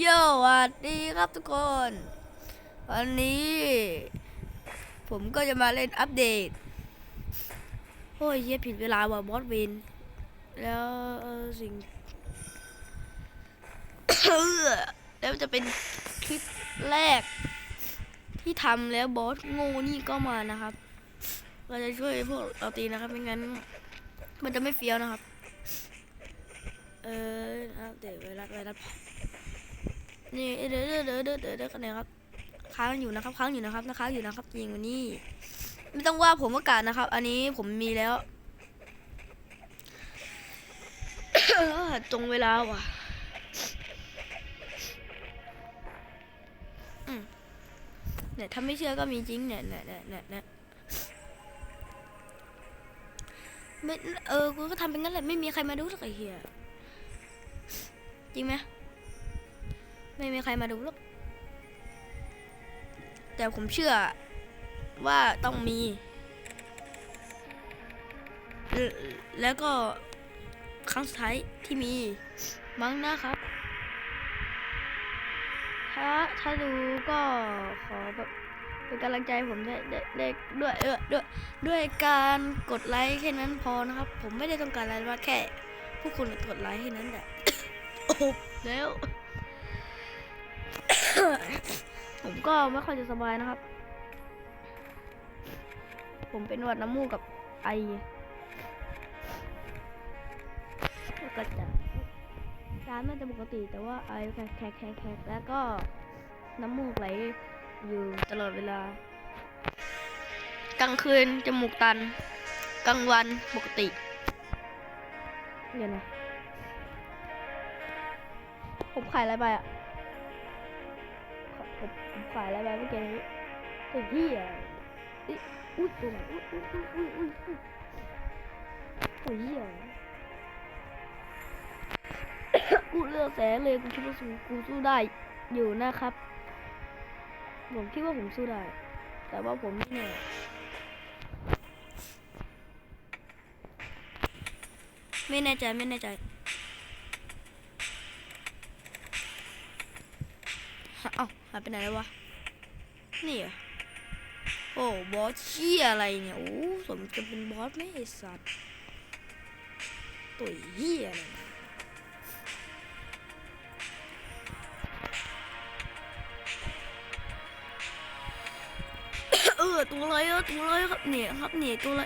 โยสวัสดีครับทุกคน วันนี้ ผมก็จะมาเล่นอัปเดต โอ้ยเฮียผิดเวลาว่ะบอสเวนแล้วสิ่ง แล้วจะเป็นคลิปแรก ที่ทำแล้วบอสง่นี่ก็มานะครับ เราจะช่วยพวกเราตีนะครับไม่งั้น มันจะไม่เฟี้ยวนะครับ เออนะครับเดี๋ยวเวลาเวลา นี่เดี๋ยวเดี๋ยวเดี๋ยวเดี๋ยวเดี๋ยวเดี๋ยวกันนะครับค้างอยู่นะครับ ค้างอยู่นะครับนะค้างอยู่นะครับจริงวันนี้ ไม่ต้องว่าผมประกาศนะครับ อันนี้ผมมีแล้วตรงเวลาว่ะเนี่ยถ้าไม่เชื่อก็มีจริงเนี่ยเนี่ยเนี่ยเนี่ยเนี่ยไม่เออกูก็ทำเป็นงั้นแหละไม่มีใครมาดูสักไอเหี้ยจริงไหม ไม่มีใครมาดูหรอก แต่ผมเชื่อว่าต้องมี แล้วก็ครั้งสุดท้ายที่มีมั้งนะครับ ถ้าถ้าดูก็ขอแบบเป็นกำลังใจผมได้ได้ด้วยเออด้วยด้วยการกดไลค์แค่นั้นพอนะครับ ผมไม่ได้ต้องการอะไรมากแค่พวกคุณกดไลค์แค่นั้นแหละโอ้โหแล้ว ผมก็ไม่ค่อยจะสบายนะครับ ผมเป็นหวัดน้ำมูกกับไอแล้วก็จะร้านมันจะปกติแต่ว่าไอแคกแคกแคกแล้วก็น้ำมูกไหลอยู่ตลอดเวลา กลางคืนจมูกตัน กลางวันปกติเดี๋ยวนะผมขายอะไรไปอะ ผมผมขายอะไรไปเมื่อกี้นี้ตัวเหี้ยอุ๊ยอุ้ยตัวไหนอุ้ยอุ้ยอุ้ยอุ้ยอุ้ยอุ้ยตัวเหี้ยกูเลือกแสนเลยกูคิดว่าสู้กูสู้ได้อยู่นะครับ ผมคิดว่าผมสู้ได้ แต่ว่าผมไม่แน่ไม่แน่ใจไม่แน่ใจเอ้าหายไปไหนแล้ววะ นี่เหรอโอ้บอสเชี่ยอะไรเนี่ย โอ้สมจะเป็นบอสไหม่ไอสัตว์ตัวเหี้ยอะไรเนี่ยเออตัวอะไรอะตัวอะไรครับเนี่ยครับเนี่ยตัวอะไร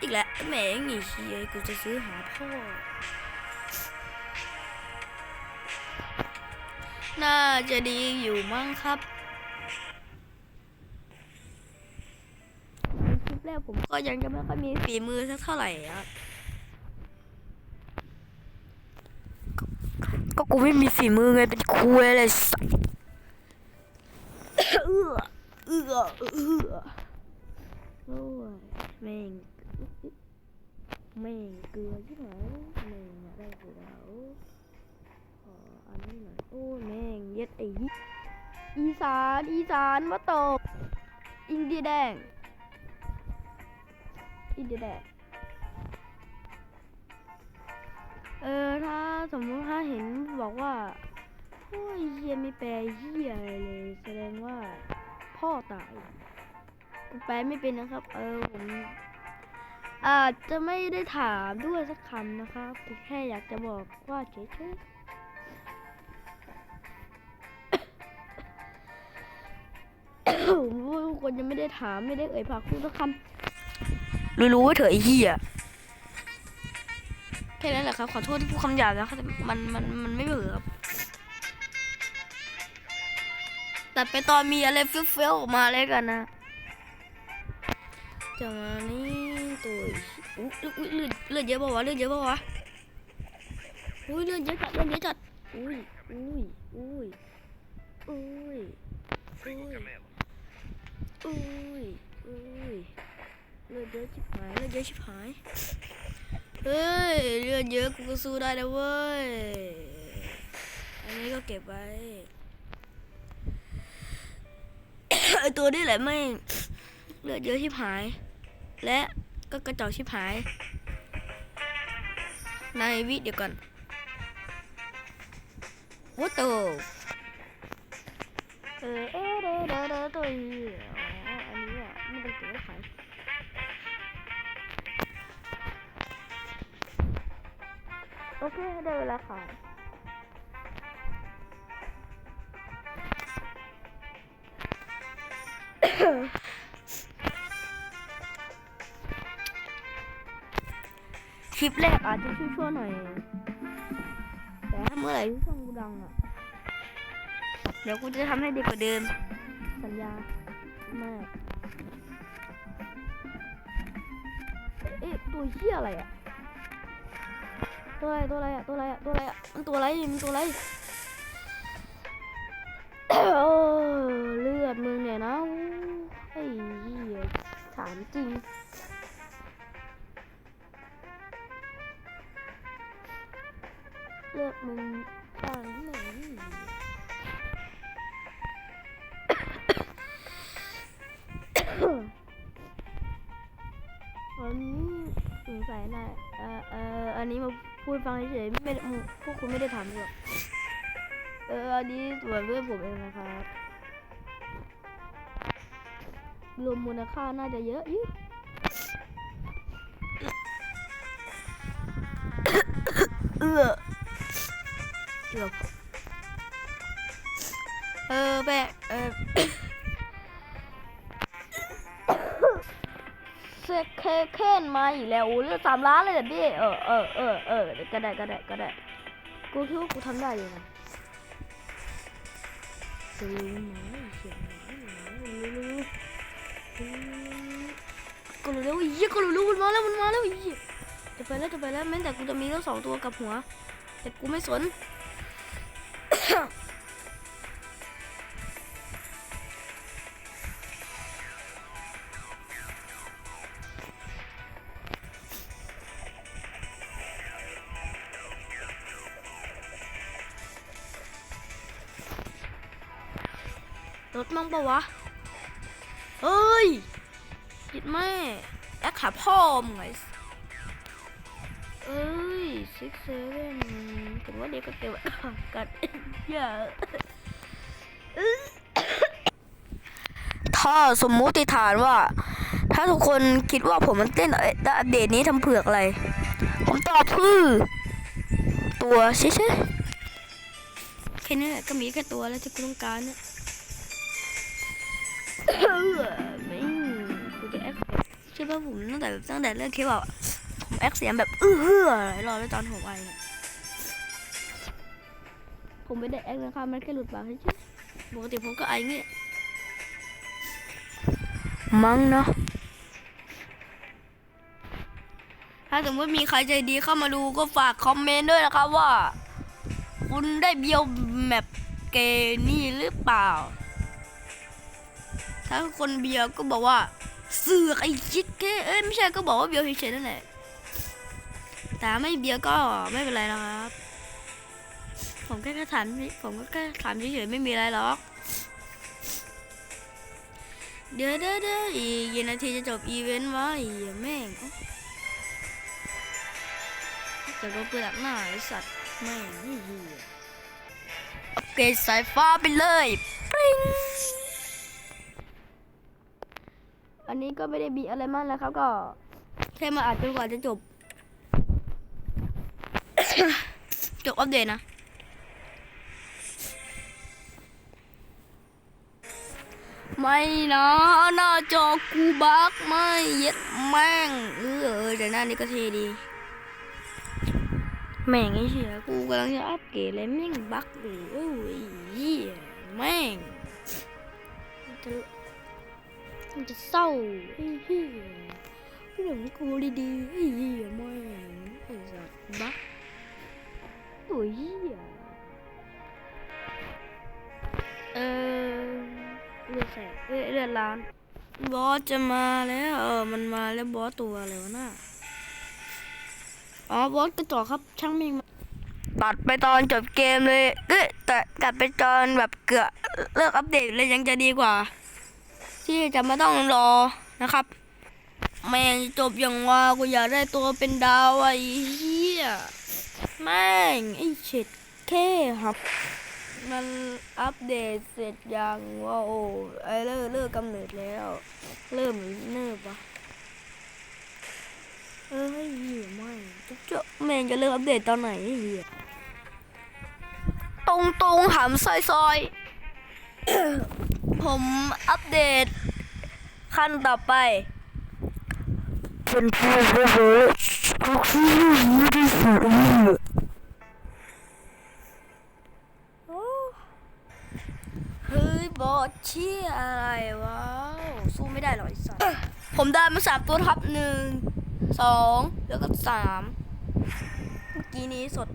อีกแล้วแหม่งไอ้เหี้ยกูจะซื้อหาพ่อ น่าจะดีอยู่มั้งครับคลิปแรกผมก็ยังจะไม่ค่อยมีฝีมือสักเท่าไหร่อะก็กูไม่มีฝีมือไงเป็นครูเลยสัสเอื้อเอื้อเอื้อโอ้ยแม่งแม่งเกลือใช่ไหมแม่งอยากได้เกลือโอ้ขออั นนี้หน่อยโอ้แม่งเย็ดไอ้อีสานอีสานมาตกอินเดียแดงอินเดียแดงเออถ้าสมมติถ้าเห็นบอกว่าโอ้ยเฮียไม่แปลเฮียอะไรเลย แสดงว่าพ่อตายผมแปลไม่เป็นนะครับ เออผมอาจจะไม่ได้ถามด้วยสักคำนะครับแต่แค่อยากจะบอกว่าเฉยๆ ทุกคนยังไม่ได้ถามไม่ได้เอ่ยปากพูดสักคำรู้รู้ว่าเถอะไอ้เหี้ยแค่นั้นแหละครับขอโทษที่พูดคำหยาบนะครับมันมันมันไม่เบื่อครับแต่ไปตอนมีอะไรเฟี้ยวๆออกมาเลยกันนะจังนี้ตัวอุ๊ยอุ๊ยเลือดเลือดเยอะป่าวะเลือดเยอะป่าวะอุ้ยเลือดเยอะจัดเลือดเยอะจัดอุ้ยอุ้ยอุ้ยอุ้ยอุ้ย อุ้ยอุ้ยเลือดเยอะชิบหายเลือดเยอะชิบหาย เฮ้ยเลือดเยอะกูก็สู้ได้นะเว้ย อันนี้ก็เก็บไว้ไอตัวนี้แหละไม่เลือดเยอะชิบหาย และก็กระจอกชิบหาย ในวิเดี๋ยวก่อน What the ออเออเดอเอเอตัวอีอ๋อ โอเคได้เวลาขายคลิปแรกอาจจะชั่วๆหน่อย แต่ถ้าเมื่อไหร่ที่ช่องกูดังอะ เดี๋ยวกูจะทำให้ดีกว่าเดิม สัญญาแม่เอ๊ะ ตัวเหี้ยอะไรอะ ตัวอะไรตัวอะไรอะตัวอะไรอะตัวอะไรอะมันตัวอะไรมันตัวอะไรโอ้เลือดมึงเนี่ยนะไอ้เหี้ยถามจริงเลือกมึงตายไหนอันนี้สงสัยนะเอ่อเอ่ออันนี้มา พูดฟังเฉยๆไม่ได้พวกคุณไม่ได้ทำหรอกเอออันนี้ส่วนเรื่องผมเองนะครับรวมมูลค่าน่าจะเยอะยู่เออเกือบเออแบะ อีกแล้วโอ้เลือดสามล้านเลยเหรอพี่เออเออเออเออก็ได้ก็ได้ก็ได้กูคิดว่ากูทำได้อยู่นะซื้อมาเขียมาก็รู้แล้วยี่ก็รู้มันมาแล้วมันมาแล้วยี่จะไปแล้วจะไปแล้วแม้แต่กูจะมีทั้งสองตัวกับหัว แต่กูไม่สน รถมั่งปะวะเฮ้ยคิดแม่แอคขาพ่อมึงไงเอ้ยซิกเซเว่นถึงว่าเด็กก็เก็บไว้กันเยอะถ้าสมมุติฐานว่า ถ้าทุกคนคิดว่าผมมันเต้นอัปเดตนี้ทำเผือกอะไร ผมตอบคือตัวเฉยๆแค่นี้ก็มีแค่ตัวแล้วที่กูต้องการเนี่ย ไม่กูจะแอคใช่ป่ะผมตั้งแต่ตั้งแต่เรื่องคลิปอะผมแอคเสียงแบบอื้อเฮือรอบแล้วตอนผมไอเนี่ยผมไม่ได้แอคนะครับมันแค่หลุดปากเฉยๆปกติผมก็ไอเงี้ยมั้งเนาะถ้าสมมติมีใครใจดีเข้ามาดูก็ฝากคอมเมนต์ด้วยนะครับว่า คุณได้เบียวแมปเกนี่หรือเปล่า ถ้าคนเบียร์ก็บอกว่าเสือกไอ้ชิดแค่เอ้ยไม่ใช่ก็บอกว่าเบียร์เฉยๆนั่นแหละแต่ไม่เบียร์ก็ไม่เป็นไรนะครับ ผมแค่ถามผมก็แค่ถามเฉยๆไม่มีอะไรหรอก เดี๋ยวเดี๋ยวเดี๋ยวอีกกี่นาทีจะจบอีเวนต์วะอีแม่งจะก็เปลือกหน้าไอ้สัตว์แม่งไอ้เหี้ยอัปเกรดสายฟ้าไปเลยปริ้ง อันนี้ก็ไม่ได้บีอะไรมากนะครับ ก็แค่มาอัดจนกว่าจะจบ จบอัปเดตนะไม่นะหน้าจอกูบักไม่เย็ดแม่งเออแต่หน้านี้ก็เท่ดี แม่งไอ้เหี้ยกูกำลังจะอัปเกรดเลยแม่งบักเลยโอ้ยเหี้ยแม่ง มันจะเศร้าเหี้ยเรื่องกูดีๆไอ้เหี้ยแม่งไอ้สัตว์บักโอ้ยเหี้ยเออเลือดแสบเอ้ยเลือดล้านบอสจะมาแล้วเออมันมาแล้วบอสตัวอะไรวะน่ะอ๋อบอสกระจอกครับช่างม่งมันตัดไปตอนจบเกมเลยเอ้ยแต่ตัดไปตอนแบบเกือบเลิกอัปเดตเลยยังจะดีกว่า ที่จะไม่ต้องรอนะครับ แม่งจบอย่างว่ากูอยากได้ตัวเป็นดาวไอ้เหี้ยแม่งไอ้เฉดแค่ครับ มันอัปเดตเสร็จยังว่าโอ้ไอเลิกเลิกกำเนิดแล้ว เริ่มเนิบวะเอ้ยเหี้ยไม่จะเจ้าแม่งจะเริ่มอัปเดตตอนไหนเหี้ยตรงตรงๆหำซอยซอยๆผมอัปเดต ขั้นต่อไป เป็นผู้บริหารก็คือที่สุดเฮ้ยบอสชี่อะไรวะสู้ไม่ได้หรอกไอ้สัสผมได้มาสามตัวทับหนึ่งสองแล้วก็สามเมื่อกี้นี้สด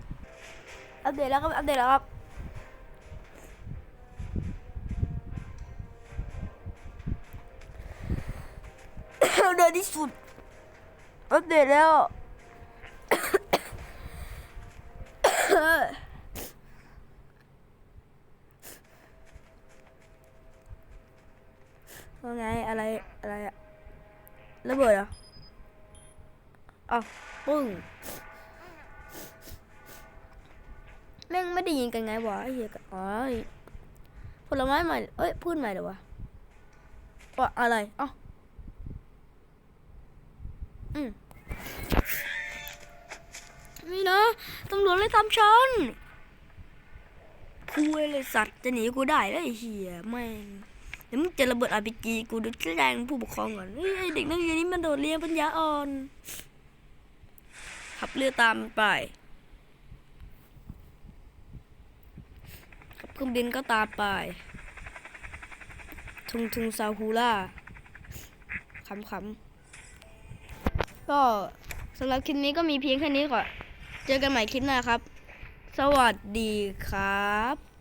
อัปเดตแล้วครับอัปเดตแล้วครับ ที่สุดอัปเดตแล้ว ว่าไงอะไรอะไรอะระเบิดเหรออ้าวปึ้งแม่งไม่ได้ยินกันไงวะไอ้เหี้ยกันอ๋อผลไม้ใหม่เอ้ยพูดใหม่เหรอวะว่าอะไรอ๋อ อืมนี่นะตำรวจไล่ตามฉันคุยเลยสัตว์จะหนีกูได้แล้วไอ้เหี้ยแม่เดี๋ยวมึงจะระเบิดอาร์พีจีกูดูแสดงผู้ปกครองก่อนไอ้เด็กนักเรียนนี่มันโดดเรียนปัญญาอ่อนขับเรือตามไปขับเครื่องบินก็ตามไปทุงทุงซาฮูล่าขำขำ ก็สำหรับคลิปนี้ก็มีเพียงแค่นี้ก่อน เจอกันใหม่คลิปหน้าครับ สวัสดีครับ